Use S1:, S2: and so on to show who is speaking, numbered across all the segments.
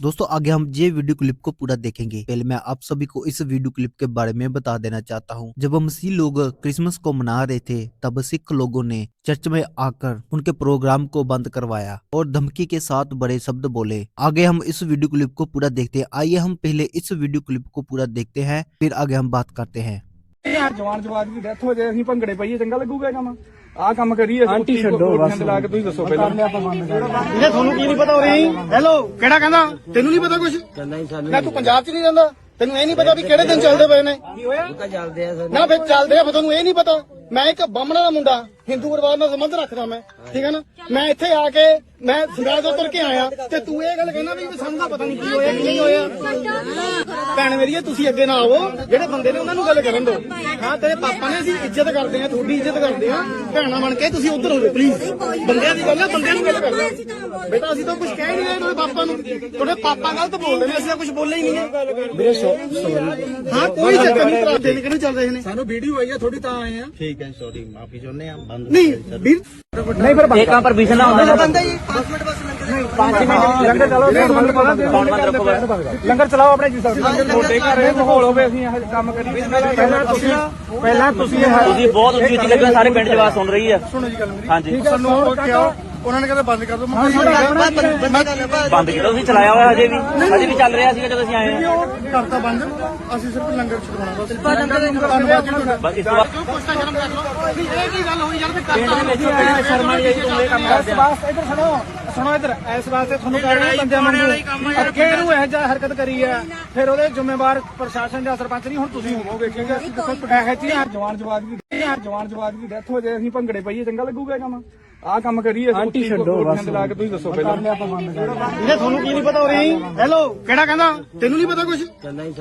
S1: दोस्तों, आगे हम ये वीडियो क्लिप को पूरा देखेंगे। पहले मैं आप सभी को इस वीडियो क्लिप के बारे में बता देना चाहता हूँ। जब मसीह लोग क्रिसमस को मना रहे थे, तब सिख लोगों ने चर्च में आकर उनके प्रोग्राम को बंद करवाया और धमकी के साथ बड़े शब्द बोले। आगे हम इस वीडियो क्लिप को पूरा देखते हैं। आइए हम पहले इस वीडियो क्लिप को पूरा देखते हैं, फिर आगे हम बात करते हैं।
S2: जवान जवान की डेथ हो जाए भंगड़े पाइए, चंगा लगूगा ਆਹ ਕੰਮ ਕਰੀਏ ਆਂਟੀ ਛੱਡੋ ਬਸ। ਲਾ ਕੇ ਤੁਸੀਂ ਦੱਸੋ ਪਹਿਲਾਂ।
S3: ਇਹ ਤੁਹਾਨੂੰ ਕੀ ਨਹੀਂ ਪਤਾ ਹੋ ਰਹੀ ਹੈਲੋ ਕਿਹੜਾ ਕਹਿੰਦਾ? ਤੈਨੂੰ ਨਹੀਂ ਪਤਾ ਕੁਝ
S4: ਕਹਿੰਦਾ ਹੀ ਸਾਨੂੰ
S3: ਨਾ ਤੂੰ ਪੰਜਾਬ 'ਚ ਨਹੀਂ ਰਹਿੰਦਾ। ਤੈਨੂੰ ਇਹ ਨਹੀਂ ਪਤਾ ਵੀ ਕਿਹੜੇ ਦਿਨ ਚੱਲਦੇ ਪਏ ਨੇ।
S4: ਤਾਂ ਚੱਲਦੇ ਆ ਸਰ।
S3: ਨਾ ਫਿਰ ਚੱਲਦੇ ਆ ਫਿਰ ਤੁਹਾਨੂੰ ਇਹ ਨਹੀਂ ਪਤਾ। ਮੈਂ ਇੱਕ ਬਾਹਮਣਾ ਦਾ ਮੁੰਡਾ ਹਿੰਦੂ ਪਰਿਵਾਰ ਨਾਲ ਸੰਬੰਧ ਰੱਖਦਾ ਮੈਂ ਠੀਕ ਹੈ ਨਾ? ਮੈਂ ਇੱਥੇ ਆ ਕੇ ਮੈਂ ਸਿੰਗਾਜ ਉਤਰ ਕੇ ਆਇਆ ਤੇ ਤੂੰ ਇਹ ਗੱਲ ਕਹਿੰਦਾ ਵੀ ਸਾਨੂੰ ਤਾਂ ਪਤਾ ਨਹੀਂ ਕੀ ਹੋਇਆ ਕੀ ਨਹੀਂ ਹੋਇਆ। ਭੈਣ ਮੇਰੀ ਤੁਸੀਂ ਅੱਗੇ ਨਾ ਆਵੋ। ਜਿਹੜੇ ਬੰਦੇ ਨੇ ਉਹਨਾਂ ਨੂੰ ਗੱਲ ਕਰਨ ਦਿਓ ਹਾਂ ਤੇਰੇ ਪਾਪਾ ਨੇ ਅਸੀਂ ਇੱਜ਼ਤ ਕਰਦੇ ਆ ਤੁਹਾਡੀ ਇੱਜ਼ਤ ਕਰਦੇ ਆ ਭੈਣਾ ਬਣ ਕੇ ਤੁਸੀਂ ਉਧਰ ਹੋਵੇ ਪਲੀਜ਼ ਬੰਦਿਆਂ ਦੀ ਗੱਲ ਹੈ ਬੰਦਿਆਂ ਨੂੰ ਗੱਲ ਕਰਨਾ। ਬੇਟਾ ਅਸੀਂ ਤਾਂ ਕੁਝ ਕਹਿ ਨਹੀਂ ਰਹੇ ਤੁਹਾਡੇ ਪਾਪਾ ਨੂੰ। ਤੁਹਾਡੇ ਪਾਪਾ ਗਲਤ ਬੋਲਦੇ ਨੇ ਅਸੀਂ ਤਾਂ ਕੁਝ ਬੋਲੇ ਹੀ ਨਹੀਂ ਹੈ। ਵੀਰੇ ਹਾਂ ਕੋਈ ਚੱਕਰ ਨਹੀਂ ਤਰਾ ਦਿਨ ਕਿਹਨੂੰ ਚੱਲ ਰਹੇ ਨੇ।
S2: ਸਾਨੂੰ ਵੀਡੀਓ ਆਈ ਆ ਥੋੜੀ ਤਾਂ ਆਏ ਆ।
S4: ਠੀਕ ਹੈ ਸੌਰੀ ਮਾਫੀ ਚਾਹੁੰਦੇ ਆ ਬੰਦ
S3: ਨਹੀਂ ਵੀਰ
S2: ਨਹੀਂ ਫਿਰ
S4: ਇਹ ਕੰਮ ਪਰਮਿਸ਼ਨ ਨਾ ਹੁੰਦਾ
S3: ਬੰਦਾ ਜੀ 5 ਮਿੰਟ ਬਸ
S2: ਲੰਗਰ ਚਲਾਓ ਲੰਗਰ ਚਲਾਓ। ਆਪਣੇ ਜੀ ਸਾਹਿਬ। ਤੁਹਾਡੇ ਘਰ ਇਹ ਮਾਹੌਲ ਹੋਵੇ ਅਸੀਂ ਇਹ ਕੰਮ ਕਰੀਏ। ਪਹਿਲਾਂ ਤੁਸੀਂ ਪਹਿਲਾਂ ਤੁਸੀਂ ਇਹ
S5: ਤੁਸੀਂ ਬਹੁਤ ਉੱਚੀ ਉੱਚੀ ਲੱਗਿਆ ਸਾਰੇ ਪਿੰਡ 'ਚ ਆਵਾਜ਼ ਸੁਣ ਰਹੀ ਆ
S3: ਸੁਣੋ ਜੀ ਗੱਲ ਮੇਰੀ।
S5: ਹਾਂਜੀ।
S3: ਸਾਨੂੰ ਉਹ ਕਿਹਾ। ਉਹਨਾਂ ਨੇ ਕਹਿੰਦਾ ਬੰਦ ਕਰ ਦਿਓ ਮੈਂ
S5: ਬੰਦ ਕੀਤਾ ਤੁਸੀਂ ਚਲਾਇਆ ਹੋਇਆ ਹਜੇ ਵੀ? ਹਜੇ ਵੀ ਚੱਲ ਰਿਹਾ ਸੀਗਾ ਜਦੋਂ ਅਸੀਂ ਆਏ ਆ
S3: ਕਰਤਾ ਬੰਦ। ਅਸੀਂ ਸਿਰਫ ਲੰਗਰ ਛਕਾਉਣਾ ਬਸ। ਧੰਨਵਾਦ ਜੀ ਤੁਹਾਡਾ
S5: ਬਸ ਇਸ ਤੋਂ ਬਾਅਦ
S3: ਵੀ ਵੀ
S2: ਇਸ ਵਾਸਤੇ ਇੱਧਰ ਸੁਣੋ ਸੁਣੋ ਇੱਧਰ। ਇਸ ਵਾਸਤੇ ਤੁਹਾਨੂੰ ਕਹਿ ਰਹੇ ਬੰਦਿਆਂ ਵਾਂਗੂ ਅੱਗੇ ਨੂੰ ਇਹ ਜਿਹਾ ਹਰਕਤ ਕਰੀ ਹੈ ਫਿਰ ਉਹਦੇ ਜ਼ਿੰਮੇਵਾਰ ਪ੍ਰਸ਼ਾਸਨ ਜਾਂ ਸਰਪੰਚ ਨਹੀਂ ਹੁਣ ਤੁਸੀਂ ਹੋਵੋਗੇ ਕਿਉਂਕਿ ਅਸੀਂ ਦੇਖੋ ਇਹ ਚੀਜ਼ਾਂ ਜਵਾਨ ਜਵਾਨ ਦੀ ਜਵਾਨ ਜਵਾਨ ਦੀ ਡੈਥ ਹੋ ਜਾਏ ਅਸੀਂ ਭੰਗੜੇ ਪਾਈਏ ਚੰਗਾ ਲੱਗੂਗਾ ਇਹ ਕੰਮ। ਆਹ ਕੰਮ ਕਰੀਏ ਆਂਟੀ ਛੱਡੋ ਬਸ। ਲਾ ਕੇ ਤੁਸੀਂ ਦੱਸੋ ਪਹਿਲਾਂ।
S3: ਇਹ ਤੁਹਾਨੂੰ ਕੀ ਨਹੀਂ ਪਤਾ ਹੋ ਰਹੀ ਹੈਲੋ ਕਿਹੜਾ ਕਹਿੰਦਾ? ਤੈਨੂੰ ਨਹੀਂ ਪਤਾ ਕੁਝ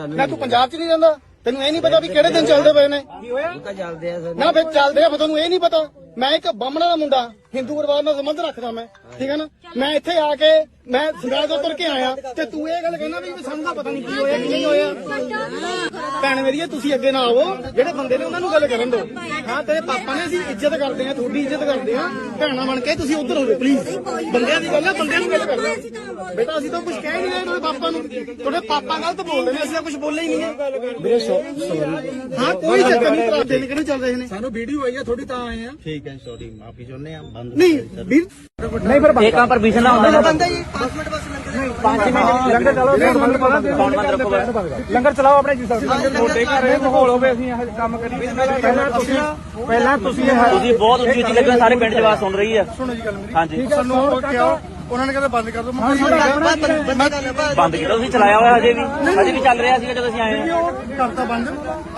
S3: ਨਾ ਤੂੰ ਪੰਜਾਬ 'ਚ ਨਹੀਂ ਰਹਿੰਦਾ ਤੈਨੂੰ ਇਹ ਨਹੀਂ ਪਤਾ ਵੀ ਕਿਹੜੇ ਦਿਨ ਚੱਲਦੇ ਪਏ ਨੇ।
S4: ਤਾਂ ਚੱਲਦੇ ਆ ਸਰ
S3: ਨਾ ਫਿਰ ਚੱਲਦੇ ਆ ਫਿਰ ਤੁਹਾਨੂੰ ਇਹ ਨਹੀਂ ਪਤਾ। ਮੈਂ ਇੱਕ ਬਾਹਮਣਾ ਦਾ ਮੁੰਡਾ। ਹਿੰਦੂ ਪਰਿਵਾਰ ਨਾਲ ਸੰਬੰਧ ਰੱਖਦਾ ਮੈਂ ਠੀਕ ਹੈ ਨਾ? ਮੈਂ ਇੱਥੇ ਆ ਕੇ ਮੈਂ ਸਿੰਗਾਜ ਉਤਰ ਕੇ ਆਇਆ ਤੇ ਤੂੰ ਇਹ ਗੱਲ ਕਹਿੰਦਾ ਵੀ ਸਾਨੂੰ ਤਾਂ ਪਤਾ ਨਹੀਂ ਕੀ ਹੋਇਆ ਕੀ ਨਹੀਂ ਹੋਇਆ। ਭੈਣ ਮੇਰੀ ਤੁਸੀਂ ਅੱਗੇ ਨਾ ਆਵੋ ਜਿਹੜੇ ਬੰਦੇ ਨੇ ਉਹਨਾਂ ਨੂੰ ਗੱਲ ਕਰਨ ਦਿਓ। ਹਾਂ ਤੇਰੇ ਪਾਪਾ ਨੇ ਅਸੀਂ ਇੱਜ਼ਤ ਕਰਦੇ ਆ ਤੁਹਾਡੀ ਇੱਜ਼ਤ ਕਰਦੇ ਆ ਭੈਣਾ ਬਣ ਕੇ ਤੁਸੀਂ ਉਧਰ ਹੋਵੇ ਪਲੀਜ਼ ਬੰਦਿਆਂ ਦੀ ਗੱਲ ਹੈ ਬੰਦਿਆਂ ਨੂੰ ਗੱਲ ਕਰਨਾ। ਬੇਟਾ ਅਸੀਂ ਤਾਂ ਕੁਝ ਕਹਿ ਨਹੀਂ ਰਹੇ ਤੁਹਾਡੇ ਪਾਪਾ ਨੂੰ। ਤੁਹਾਡੇ ਪਾਪਾ ਗਲਤ ਬੋਲਦੇ ਨੇ ਅਸੀਂ ਤਾਂ ਕੁਝ ਬੋਲੇ ਹੀ ਨਹੀਂ ਹੈ। ਵੀਰੇ ਹਾਂ ਕੋਈ ਚੱਕਰ ਨਹੀਂ ਤਰਾ ਦਿਨ ਕਿਹਨੂੰ ਚੱਲ ਰਹੇ ਨੇ?
S2: ਸਾਨੂੰ ਵੀਡੀਓ ਆਈ ਆ ਥੋੜੀ ਤਾਂ ਆਏ ਆ।
S4: ਠੀਕ ਹੈ ਸੌਰੀ ਮਾਫੀ ਚਾਹੁੰਦੇ ਆ
S3: ਨਹੀਂ ਵੀਰ
S2: ਨਹੀਂ ਫਿਰ
S5: ਇਹ ਕੰਮ ਪਰਮਿਸ਼ਨ ਨਾ ਹੁੰਦਾ
S3: ਬੰਦਾ ਜੀ 5 ਮਿੰਟ ਬਸ
S2: ਲੰਗਰ ਚਲਾਓ ਲੰਗਰ ਚਲਾਓ ਆਪਣੇ ਜੀ ਸਾਹਿਬ ਤੁਹਾਡੇ ਘਰ ਇਹ ਮਾਹੌਲ ਹੋਵੇ ਅਸੀਂ ਇਹ ਕੰਮ ਕਰੀਏ। ਪਹਿਲਾਂ ਤੁਸੀਂ ਪਹਿਲਾਂ ਤੁਸੀਂ ਇਹ
S5: ਤੁਸੀਂ ਬਹੁਤ ਉੱਚੀ ਉੱਚੀ ਲੱਗਿਆ ਸਾਰੇ ਪਿੰਡ ਆਵਾਜ਼ ਸੁਣ ਰਹੀ ਆ
S3: ਸੁਣੋ ਜੀ ਗੱਲ ਮੇਰੀ।
S5: ਹਾਂਜੀ।
S3: ਸਾਨੂੰ ਕਿਹਾ ਉਹਨਾਂ ਨੇ ਕਹਿੰਦਾ ਬੰਦ ਕਰ ਦਿਓ ਮੈਂ ਕਿਹਾ
S5: ਬੰਦ ਕੀਤਾ ਤੁਸੀਂ ਚਲਾਇਆ ਹੋਇਆ ਹਜੇ ਵੀ। ਹਜੇ ਵੀ ਚੱਲ ਰਿਹਾ ਸੀਗਾ ਜਦੋਂ ਅਸੀਂ ਆਏ ਆ
S3: ਕਰਤਾ ਬੰਦ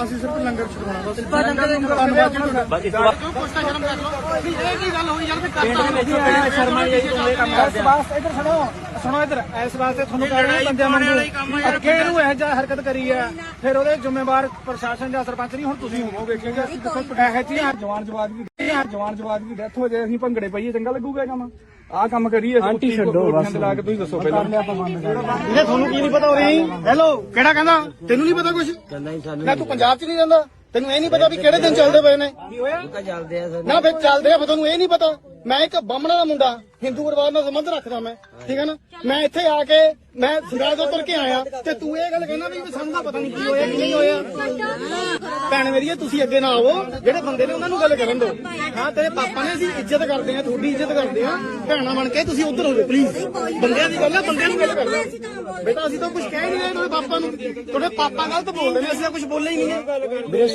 S3: ਅਸੀਂ ਸਿਰਫ ਲੰਗਰ ਛਕਾਉਣਾ ਬਸ। ਧੰਨਵਾਦ ਜੀ ਤੁਹਾਡਾ।
S5: ਇਸ ਤੋਂ ਬਾਅਦ
S3: ਵੀ ਇਹ ਵੀ
S2: ਜੀ ਇਹ ਇਸ ਵਾਸਤੇ ਇੱਧਰ ਸੁਣੋ ਸੁਣੋ ਇੱਧਰ। ਇਸ ਵਾਸਤੇ ਤੁਹਾਨੂੰ ਕਹਿ ਰਹੇ ਬੰਦਿਆਂ ਵਾਂਗੂ। ਅੱਗੇ ਨੂੰ ਇਹ ਜਿਹਾ ਹਰਕਤ ਕਰੀ ਹੈ ਫਿਰ ਉਹਦੇ ਜ਼ਿੰਮੇਵਾਰ ਪ੍ਰਸ਼ਾਸਨ ਜਾਂ ਸਰਪੰਚ ਨਹੀਂ ਹੁਣ ਤੁਸੀਂ ਹੋਵੋਗੇ ਕਿਉਂਕਿ ਇਹ ਜਵਾਨ ਜਵਾਨ ਦੀ ਜਵਾਨ ਜਵਾਨ ਦੀ ਡੈਥ ਹੋ ਜਾਏ ਅਸੀਂ ਭੰਗੜੇ ਪਾਈਏ ਚੰਗਾ ਲੱਗੂਗਾ ਇਹ ਕੰਮ। ਆਹ ਕੰਮ ਕਰੀਏ ਆਂਟੀ ਛੱਡੋ ਬਸ। ਲਾ ਕੇ ਤੁਸੀਂ ਦੱਸੋ ਪਹਿਲਾਂ।
S3: ਇਹ ਤੁਹਾਨੂੰ ਕੀ ਨਹੀਂ ਪਤਾ ਹੋ ਰਹੀ ਹੈਲੋ ਕਿਹੜਾ ਕਹਿੰਦਾ? ਤੈਨੂੰ ਨਹੀਂ ਪਤਾ ਕੁਝ
S4: ਕਹਿੰਦਾ ਹੀ ਸਾਨੂੰ
S3: ਨਾ ਤੂੰ ਪੰਜਾਬ 'ਚ ਨਹੀਂ ਰਹਿੰਦਾ। ਤੈਨੂੰ ਇਹ ਨਹੀਂ ਪਤਾ ਵੀ ਕਿਹੜੇ ਦਿਨ ਚੱਲਦੇ ਪਏ ਨੇ।
S4: ਤਾਂ ਚੱਲਦੇ ਆ ਸਰ।
S3: ਨਾ ਫਿਰ ਚੱਲਦੇ ਆ ਫਿਰ ਤੁਹਾਨੂੰ ਇਹ ਨਹੀਂ ਪਤਾ। ਮੈਂ ਇੱਕ ਬਾਹਮਣਾ ਦਾ ਮੁੰਡਾ। ਹਿੰਦੂ ਪਰਿਵਾਰ ਨਾਲ ਸੰਬੰਧ ਰੱਖਦਾ ਮੈਂ ਠੀਕ ਹੈ ਨਾ? ਮੈਂ ਇੱਥੇ ਆ ਕੇ ਮੈਂ ਸਿੰਗਾਜ ਉਤਰ ਕੇ ਆਇਆ ਤੇ ਤੂੰ ਇਹ ਗੱਲ ਕਹਿੰਦਾ ਵੀ ਸਾਨੂੰ ਤਾਂ ਪਤਾ ਨਹੀਂ ਕੀ ਹੋਇਆ ਕੀ ਨਹੀਂ ਹੋਇਆ। ਭੈਣ ਮੇਰੀ ਤੁਸੀਂ ਅੱਗੇ ਨਾ ਆਵੋ ਜਿਹੜੇ ਬੰਦੇ ਨੇ ਉਹਨਾਂ ਨੂੰ ਗੱਲ ਕਰਨ ਦਿਓ। ਹਾਂ ਤੇਰੇ ਪਾਪਾ ਨੇ ਅਸੀਂ ਇੱਜ਼ਤ ਕਰਦੇ ਆ ਤੁਹਾਡੀ ਇੱਜ਼ਤ ਕਰਦੇ ਆ ਭੈਣਾ ਬਣ ਕੇ ਤੁਸੀਂ ਉਧਰ ਹੋਵੇ ਪਲੀਜ਼ ਬੰਦਿਆਂ ਦੀ ਗੱਲ ਹੈ ਬੰਦਿਆਂ ਨੂੰ ਗੱਲ ਕਰਨਾ ਬੇਟਾ ਅਸੀਂ ਤਾਂ ਕੁਝ ਕਹਿ ਹੀ ਨਹੀਂ ਰਹੇ ਤੁਹਾਡੇ ਪਾਪਾ ਨੂੰ। ਤੁਹਾਡੇ ਪਾਪਾ ਗਲਤ ਬੋਲਦੇ ਨੇ ਅਸੀਂ ਤਾਂ ਕੁਝ ਬੋਲੇ ਹੀ ਨਹੀਂ ਹੈ। ਵੀਰੇ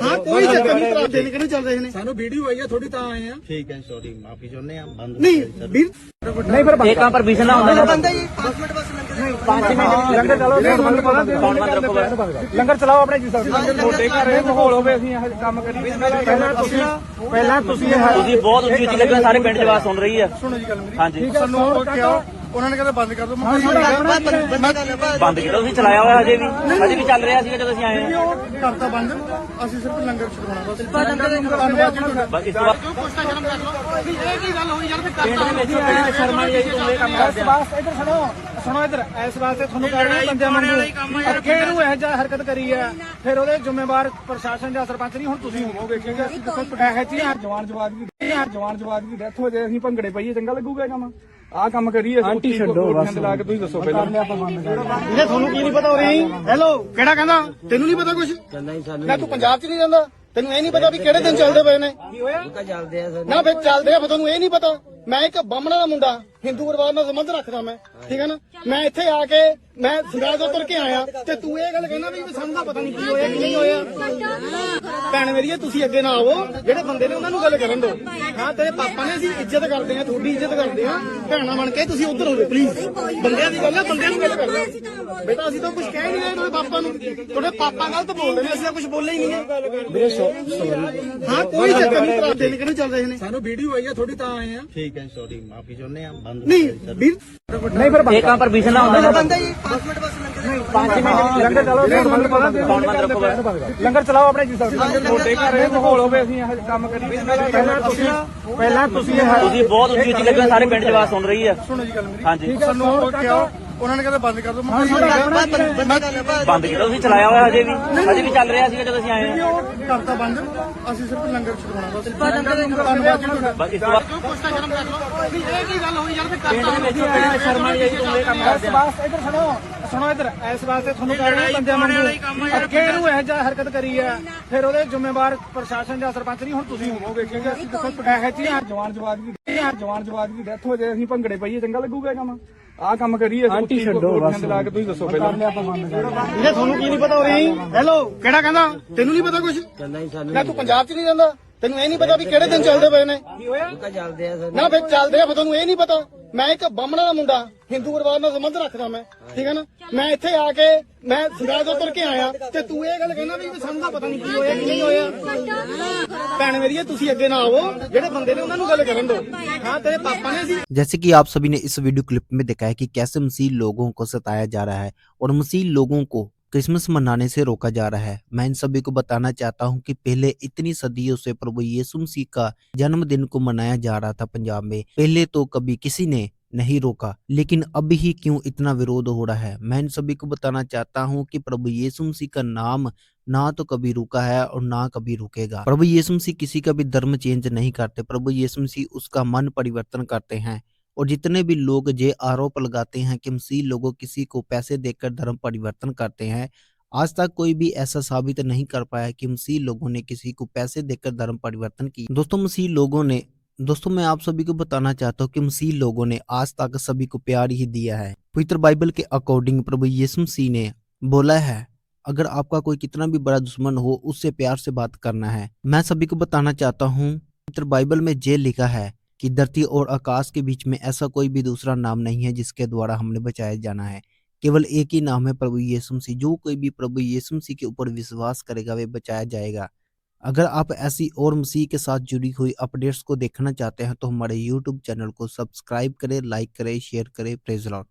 S3: ਹਾਂ ਕੋਈ ਚੱਕਰ ਨਹੀਂ ਤਰਾ ਦਿਨ ਕਿਹਨੂੰ ਚੱਲ ਰਹੇ ਨੇ?
S2: ਸਾਨੂੰ ਵੀਡੀਓ ਆਈ ਆ ਥੋੜੀ ਤਾਂ ਆਏ ਆ।
S4: ਠੀਕ ਹੈ ਸੌਰੀ ਮਾਫੀ ਚਾਹੁੰਦੇ ਆ ਬੰਦ
S3: ਨਹੀਂ ਵੀਰ
S2: ਨਹੀਂ ਫਿਰ
S5: ਇਹ ਕੰਮ ਪਰਮਿਸ਼ਨ ਨਾ ਹੁੰਦਾ
S3: ਬੰਦਾ ਜੀ 5 ਮਿੰਟ ਬਸ
S2: ਲੰਗਰ ਚਲਾਓ ਲੰਗਰ ਚਲਾਓ ਆਪਣੇ ਜੀ ਸਾਹਿਬ ਤੁਹਾਡੇ ਘਰ ਇਹ ਮਾਹੌਲ ਹੋਵੇ ਅਸੀਂ ਇਹ ਕੰਮ ਕਰੀਏ। ਪਹਿਲਾਂ ਤੁਸੀਂ ਪਹਿਲਾਂ ਤੁਸੀਂ ਇਹ
S5: ਤੁਸੀਂ ਬਹੁਤ ਉੱਚੀ ਉੱਚੀ ਲੱਗਿਆ ਸਾਰੇ ਪਿੰਡ 'ਚ ਆਵਾਜ਼ ਸੁਣ ਰਹੀ ਆ
S3: ਸੁਣੋ ਜੀ ਗੱਲ ਮੇਰੀ।
S5: ਹਾਂਜੀ।
S3: ਸਾਨੂੰ ਉਹ ਕਿਹਾ ਉਹਨਾਂ ਨੇ ਕਹਿੰਦਾ ਬੰਦ ਕਰ ਦਿਓ ਮੈਂ ਕਿਹਾ
S5: ਬੰਦ ਕੀਤਾ ਤੁਸੀਂ ਚਲਾਇਆ ਹੋਇਆ ਹਜੇ ਵੀ? ਹਜੇ ਵੀ ਚੱਲ ਰਿਹਾ ਸੀਗਾ ਜਦੋਂ ਅਸੀਂ ਆਏ
S3: ਕਰਤਾ ਬੰਦ। ਅਸੀਂ ਸਿਰਫ ਲੰਗਰ ਛਕਾਉਣਾ ਬਸ। ਧੰਨਵਾਦ ਜੀ ਤੁਹਾਡਾ
S5: ਬਸ ਇਸ ਤੋਂ ਬਾਅਦ
S3: ਪੁੱਛਦਾ ਸ਼ਰਮ ਕਰ ਲਓ ਇਹ ਕੀ ਗੱਲ ਹੋਈ ਯਾਰ ਵੀ ਕਰਤਾ।
S2: ਸ਼ਰਮਾ ਜੀ ਤੂੰ ਇਹ ਕੰਮ ਕਰਦੇ ਆ। ਵਾਸਤੇ ਇੱਧਰ ਸੁਣੋ ਸੁਣੋ ਇੱਧਰ ਇਸ ਵਾਸਤੇ ਤੁਹਾਨੂੰ ਕਹਿ ਰਹੇ ਬੰਦਿਆਂ ਵਾਂਗੂ ਅੱਗੇ ਨੂੰ ਇਹ ਜਿਹਾ ਹਰਕਤ ਕਰੀ ਹੈ ਫਿਰ ਉਹਦੇ ਜ਼ਿੰਮੇਵਾਰ ਪ੍ਰਸ਼ਾਸਨ ਜਾਂ ਸਰਪੰਚ ਨਹੀਂ ਹੁਣ ਤੁਸੀਂ ਹੋਵੋਗੇ ਕਿਉਂਕਿ ਅਸੀਂ ਦੇਖੋ ਇਹ ਚੀਜ਼ਾਂ ਜਵਾਨ ਜਵਾਨ ਦੀ ਜਵਾਨ ਜਵਾਨ ਦੀ ਡੈਥ ਹੋ ਜਾਏ ਅਸੀਂ ਭੰਗੜੇ ਪਾਈਏ ਚੰਗਾ ਲੱਗੂਗਾ ਕੰਮ। ਆਹ ਕੰਮ ਕਰੀਏ ਆਂਟੀ ਛੱਡੋ ਬਸ। ਲਾ ਕੇ ਤੁਸੀਂ ਦੱਸੋ ਪਹਿਲਾਂ।
S3: ਇਹ ਤੁਹਾਨੂੰ ਕੀ ਨਹੀਂ ਪਤਾ ਹੋ ਰਹੀ? ਹੈਲੋ ਕਿਹੜਾ ਕਹਿੰਦਾ? ਤੈਨੂੰ ਨਹੀਂ ਪਤਾ ਕੁਝ
S4: ਕਹਿੰਦਾ ਹੀ ਸਾਨੂੰ
S3: ਨਾ ਤੂੰ ਪੰਜਾਬ 'ਚ ਨਹੀਂ ਰਹਿੰਦਾ। ਤੈਨੂੰ ਇਹ ਨਹੀਂ ਪਤਾ ਵੀ ਕਿਹੜੇ ਦਿਨ ਚੱਲਦੇ ਪਏ ਨੇ।
S4: ਉਹ ਤਾਂ ਚੱਲਦੇ ਆ ਸਰ
S3: ਨਾ ਫਿਰ ਚੱਲਦੇ ਆ ਫਿਰ ਤੁਹਾਨੂੰ ਇਹ ਨਹੀਂ ਪਤਾ। ਮੈਂ ਇੱਕ ਬਾਹਮਣਾ ਦਾ ਮੁੰਡਾ। ਹਿੰਦੂ ਪਰਿਵਾਰ ਨਾਲ ਸੰਬੰਧ ਰੱਖਦਾ ਮੈਂ ਠੀਕ ਹੈ ਨਾ? ਮੈਂ ਇੱਥੇ ਆ ਕੇ ਮੈਂ ਸੰਗਰਾਜ ਤੋਂ ਤੁਰ ਕੇ ਆਇਆ ਤੇ ਤੂੰ ਇਹ ਗੱਲ ਕਹਿਣਾ ਵੀ ਸਾਨੂੰ ਤਾਂ ਪਤਾ ਨਹੀਂ ਕੀ ਹੋਇਆ ਕੀ ਨਹੀਂ ਹੋਇਆ। ਭੈਣ ਮੇਰੀ ਤੁਸੀਂ ਅੱਗੇ ਨਾ ਆਵੋ ਜਿਹੜੇ ਬੰਦੇ ਨੇ ਉਹਨਾਂ ਨੂੰ ਗੱਲ ਕਰਨ ਦਿਓ ਹਾਂ ਤੇਰੇ ਪਾਪਾ ਨੇ ਅਸੀਂ ਇੱਜ਼ਤ ਕਰਦੇ ਆ ਤੁਹਾਡੀ ਇੱਜ਼ਤ ਕਰਦੇ ਆ ਭੈਣਾ ਬਣ ਕੇ ਤੁਸੀਂ ਉੱਧਰ ਹੋਵੇ ਪਲੀਜ਼ ਬੰਦਿਆਂ ਦੀ ਗੱਲ ਹੈ ਬੰਦਿਆਂ ਨੂੰ ਗੱਲ ਕਰਨਾ ਬੇਟਾ ਅਸੀਂ ਤਾਂ ਕੁਝ ਕਹਿ ਨਹੀਂ ਰਹੇ ਤੁਹਾਡੇ ਪਾਪਾ ਨੂੰ। ਤੁਹਾਡੇ ਪਾਪਾ ਗਲਤ ਬੋਲਦੇ ਨੇ ਅਸੀਂ ਤਾਂ ਕੁਝ ਬੋਲੇ ਹੀ ਨਹੀਂ ਹੈ। ਹਾਂ ਕੋਈ ਚੱਕਰ ਨਹੀਂ ਤਰਾ ਦਿਨ ਕਿਹਨੂੰ ਚੱਲ ਰਹੇ ਨੇ?
S2: ਸਾਨੂੰ ਵੀਡੀਓ ਆਈ ਆ ਥੋੜੀ ਤਾਂ ਆਏ ਆ।
S4: ਠੀਕ ਹੈ ਸੌਰੀ ਮਾਫੀ ਚਾਹੁੰਦੇ ਆ
S3: ਨਹੀਂ ਵੀਰ।
S2: ਨਹੀਂ ਫਿਰ
S5: ਇਹ ਕੰਮ ਪਰਮਿਸ਼ਨ ਨਾ ਹੁੰਦਾ
S3: ਬੰਦਾ ਜੀ 5 ਮਿੰਟ ਬਸ ਲੰਗਰ
S2: ਲੰਗਰ ਚਲਾਓ ਲੰਗਰ ਚਲਾਓ। ਆਪਣੇ ਜੀ ਸਾਹਿਬ ਤੁਹਾਡੇ ਘਰ ਇਹ ਮਾਹੌਲ ਹੋਵੇ ਅਸੀਂ ਇਹ ਕੰਮ ਕਰੀਏ। ਪਹਿਲਾਂ ਤੁਸੀਂ ਪਹਿਲਾਂ ਤੁਸੀਂ
S5: ਤੁਸੀਂ ਬਹੁਤ ਉੱਚੀ ਉੱਚੀ ਲੱਗਿਆ ਸਾਰੇ ਪਿੰਡ 'ਚ ਆਵਾਜ਼ ਸੁਣ ਰਹੀ ਆ।
S3: ਸੁਣੋ ਜੀ ਗੱਲ ਮੇਰੀ।
S5: ਹਾਂਜੀ।
S3: ਸਾਨੂੰ ਕਿਹਾ ਉਹਨਾਂ ਨੇ ਕਹਿੰਦਾ ਬੰਦ ਕਰ ਦੋ। ਮੈਂ
S5: ਬੰਦ ਕੀਤਾ ਤੁਸੀਂ ਚਲਾਇਆ ਹੋਇਆ ਹਜੇ ਵੀ? ਹਜੇ ਵੀ ਚੱਲ ਰਿਹਾ ਸੀਗਾ ਜਦੋਂ ਅਸੀਂ ਆਏ ਆ
S3: ਕਰਤਾ ਬੰਦ। ਅਸੀਂ ਸਿਰਫ ਲੰਗਰ ਛਕਾਉਣਾ ਬਸ।
S5: ਬਸ ਇਸ ਤੋਂ ਬਾਅਦ
S3: ਕਿਉਂ ਪੁੱਛਦਾ ਸ਼ਰਮ ਕਰ ਲਓ। ਵੀ ਇਹ ਕੀ ਗੱਲ ਹੋਈ ਯਾਰ ਵੀ ਕਰਤਾ
S5: ਸ਼ਰਮਾ ਨਹੀਂ ਆਈ ਤੂੰ ਇਹ ਕੰਮ
S2: ਇਸ
S5: ਕਰਦੇ ਆ।
S2: ਵਾਸਤੇ ਇਧਰ ਸੁਣੋ ਸੁਣੋ ਇਧਰ ਇਸ ਵਾਸਤੇ ਤੁਹਾਨੂੰ ਕਹਿ ਰਹੇ ਬੰਦਿਆਂ ਵਾਂਗੂ। ਅੱਗੇ ਨੂੰ ਇਹ ਜਿਹਾ ਹਰਕਤ ਕਰੀ ਹੈ ਫਿਰ ਉਹਦੇ ਜ਼ਿੰਮੇਵਾਰ ਪ੍ਰਸ਼ਾਸਨ ਜਾਂ ਸਰਪੰਚ ਨਹੀਂ ਹੁਣ ਤੁਸੀਂ ਹੋਵੋਗੇ ਕਿਉਂਕਿ ਅਸੀਂ ਦੇਖੋ ਇਹ ਚੀਜ਼ਾਂ ਜਵਾਨ ਜਵਾਨ ਦੀ ਜਵਾਨ ਜਵਾਨ ਦੀ ਡੈਥ ਹੋ ਜਾਏ ਅਸੀਂ ਭੰਗੜੇ ਪਾਈਏ ਚੰਗਾ ਲੱਗੂਗਾ ਕੰਮ। ਆਹ ਕੰਮ ਕਰੀਏ ਆਂਟੀ ਛੱਡੋ ਬਸ। ਲਾ ਕੇ ਤੁਸੀਂ ਦੱਸੋ ਪਹਿਲਾਂ।
S3: ਇਹ ਤੁਹਾਨੂੰ ਕੀ ਨਹੀਂ ਪਤਾ ਹੋ ਰਹੀ ਹੈਲੋ ਕਿਹੜਾ ਕਹਿੰਦਾ? ਤੈਨੂੰ ਨਹੀਂ ਪਤਾ ਕੁਝ
S4: ਕਹਿੰਦਾ ਹੀ ਸਾਨੂੰ
S3: ਨਾ ਤੂੰ ਪੰਜਾਬ 'ਚ ਨਹੀਂ ਰਹਿੰਦਾ ਤੈਨੂੰ ਇਹ ਨਹੀਂ ਪਤਾ ਵੀ ਕਿਹੜੇ ਦਿਨ ਚੱਲਦੇ ਪਏ ਨੇ?
S4: ਉਹ ਤਾਂ ਚੱਲਦੇ ਆ ਸਰ
S3: ਨਾ ਫਿਰ ਚੱਲਦੇ ਆ ਫਿਰ ਤੁਹਾਨੂੰ ਇਹ ਨਹੀਂ ਪਤਾ। ਮੈਂ ਇੱਕ ਬਾਹਮਣਾ ਦਾ ਮੁੰਡਾ ਹਿੰਦੂ ਪਰਿਵਾਰ ਨਾਲ ਸੰਬੰਧ ਰੱਖਦਾ ਮੈਂ ਠੀਕ ਹੈ ਨਾ ਮੈਂ ਇੱਥੇ ਆ ਕੇ ਮੈਂ ਸੰਗਰਾਜ ਤੋਂ ਤੁਰ ਕੇ ਆਇਆ ਤੇ ਤੂੰ ਇਹ ਗੱਲ ਕਹਿਣਾ ਵੀ ਸਾਨੂੰ ਤਾਂ ਪਤਾ ਨਹੀਂ ਕੀ ਹੋਇਆ ਕੀ ਨਹੀਂ ਹੋਇਆ ਭੈਣ ਮੇਰੀ ਤੁਸੀਂ ਅੱਗੇ ਨਾ ਆਵੋ ਜਿਹੜੇ ਬੰਦੇ ਨੇ ਉਹਨਾਂ ਨੂੰ ਗੱਲ ਕਰਨ ਦਿਓ ਹਾਂ ਤੇਰੇ ਪਾਪਾ ਨੇ ਅਸੀਂ
S1: जैसे कि आप सभी ने इस वीडियो क्लिप में देखा है कि कैसे मसीह लोगों को सताया जा रहा है और मसीह लोगों को क्रिसमस मनाने से रोका जा रहा है। मैं इन सभी को बताना चाहता हूँ कि पहले इतनी सदियों से प्रभु यीशु मसीह का जन्मदिन को मनाया जा रहा था पंजाब में। पहले तो कभी किसी ने नहीं रोका, लेकिन अब ही क्यों इतना विरोध हो रहा है? मैं इन सभी को बताना चाहता हूँ कि प्रभु यीशु मसीह का नाम ना तो कभी रुका है और ना कभी रुकेगा। प्रभु यीशु मसीह किसी का भी धर्म चेंज नहीं करते। प्रभु यीशु मसीह उसका मन परिवर्तन करते हैं। और जितने भी लोग ये आरोप लगाते हैं कि मसीह लोगों किसी को पैसे देकर धर्म परिवर्तन करते हैं, आज तक कोई भी ऐसा साबित नहीं कर पाया कि मसीह लोगों ने किसी को पैसे देकर धर्म परिवर्तन किया। दोस्तों मसीह लोगों ने, दोस्तों, मैं आप सभी को बताना चाहता हूँ कि मसीह लोगों ने आज तक सभी को प्यार ही दिया है। पवित्र बाइबल के अकॉर्डिंग प्रभु यीशु मसीह ने बोला है, अगर आपका कोई कितना भी बड़ा दुश्मन हो, उससे प्यार से बात करना है। मैं सभी को बताना चाहता हूँ, पवित्र बाइबल में जे लिखा है कि धरती और आकाश के बीच में ऐसा कोई भी दूसरा नाम नहीं है जिसके द्वारा हमने बचाया जाना है। केवल एक ही नाम है प्रभु यीशु मसीह। जो कोई भी प्रभु यीशु मसीह के ऊपर विश्वास करेगा वे बचाया जाएगा। अगर आप ऐसी और मसीह के साथ जुड़ी हुई अपडेट्स को देखना चाहते हैं तो हमारे यूट्यूब चैनल को सब्सक्राइब करें, लाइक करें, शेयर करें। Praise Lord.